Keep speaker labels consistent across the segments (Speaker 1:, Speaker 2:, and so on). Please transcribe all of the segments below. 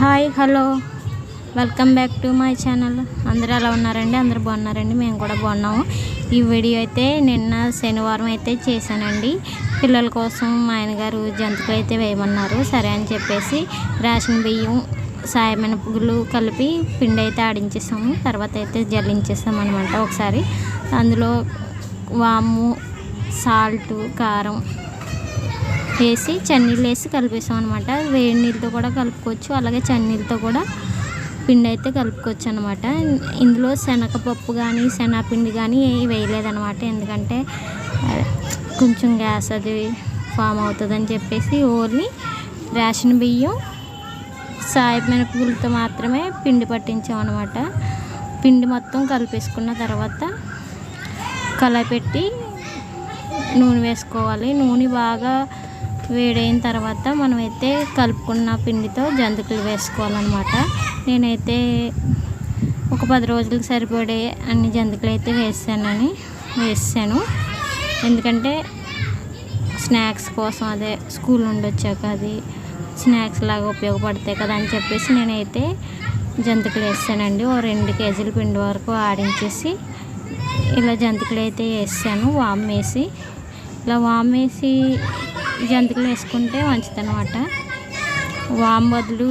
Speaker 1: Hi hello. Welcome back to my channel. అందరూ ఎలా ఉన్నారండి? అందరూ బాగున్నారండి. మేము కూడా బాగున్నాము. ఈ వీడియో అయితే నిన్న శనివారం అయితే చేశానండి. పిల్లల కోసం మా ఆయనగారు జంతువులు అయితే వేయమన్నారు. సరే అని చెప్పేసి రేషన్ బియ్యం సాయమినపులు కలిపి పిండి అయితే ఆడించేసాము. తర్వాత అయితే జల్లించేసాం అనమాట ఒకసారి. అందులో వాము సాల్ట్ కారం వేసి చన్నీళ్ళు వేసి కలిపేసాం అనమాట వేడి నీళ్ళతో కూడా కలుపుకోవచ్చు. అలాగే చన్నీళ్ళతో కూడా పిండి అయితే కలుపుకోవచ్చు అనమాట ఇందులో శనగపప్పు కానీ శనగపిండి కానీ ఏవి వేయలేదనమాట ఎందుకంటే కొంచెం గ్యాస్ అది ఫామ్ అవుతుందని చెప్పేసి ఓన్లీ రేషన్ బియ్యం సాయమినపగులతో మాత్రమే పిండి పట్టించాం అనమాట పిండి మొత్తం కలిపేసుకున్న తర్వాత కలపెట్టి నూనె వేసుకోవాలి. నూనె బాగా వేడైన తర్వాత మనమైతే కలుపుకున్న పిండితో జంతికలు వేసుకోవాలన్నమాట. నేనైతే ఒక పది రోజులకు సరిపడే అన్ని జంతికలు అయితే వేసానని వేసాను. ఎందుకంటే స్నాక్స్ కోసం అదే స్కూల్ నుండి వచ్చాక అది స్నాక్స్ లాగా ఉపయోగపడతాయి కదా అని చెప్పేసి నేనైతే జంతికలు వేసానండి. ఓ రెండు కేజీల పిండి వరకు ఆడించేసి ఇలా జంతికలు అయితే వేసాను వామ్ వేసి. ఇలా వామ్ వేసి జంతికలు వేసుకుంటే మంచిదన్నమాట. వామ్ బదులు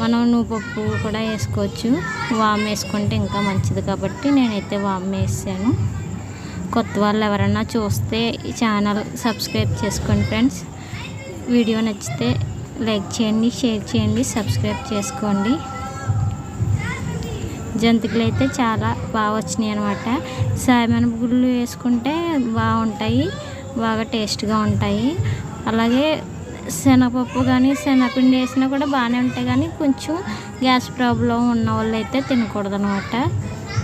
Speaker 1: మనం నువ్వుపప్పు కూడా వేసుకోవచ్చు. వామ్ వేసుకుంటే ఇంకా మంచిది కాబట్టి నేనైతే వామ్ వేసాను. కొత్త వాళ్ళు ఎవరైనా చూస్తే ఈ ఛానల్ సబ్స్క్రైబ్ చేసుకోండి ఫ్రెండ్స్. వీడియో నచ్చితే లైక్ చేయండి షేర్ చేయండి సబ్స్క్రైబ్ చేసుకోండి. జంతికలు అయితే చాలా బాగా వచ్చినాయి అనమాట సాయమైన గుళ్ళు వేసుకుంటే బాగుంటాయి. బాగా టేస్ట్గా ఉంటాయి. అలాగే శనగపప్పు కానీ శనగపిండి వేసినా కూడా బాగానే ఉంటాయి కానీ కొంచెం గ్యాస్ ప్రాబ్లం ఉన్న వాళ్ళు అయితే తినకూడదు అనమాట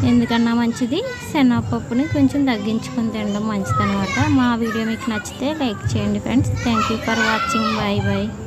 Speaker 1: ఎందుకన్నా మంచిది శనగపప్పుని కొంచెం తగ్గించుకుని తినడం మంచిది అనమాట మా వీడియో మీకు నచ్చితే లైక్ చేయండి friends. Thank you for watching. Bye bye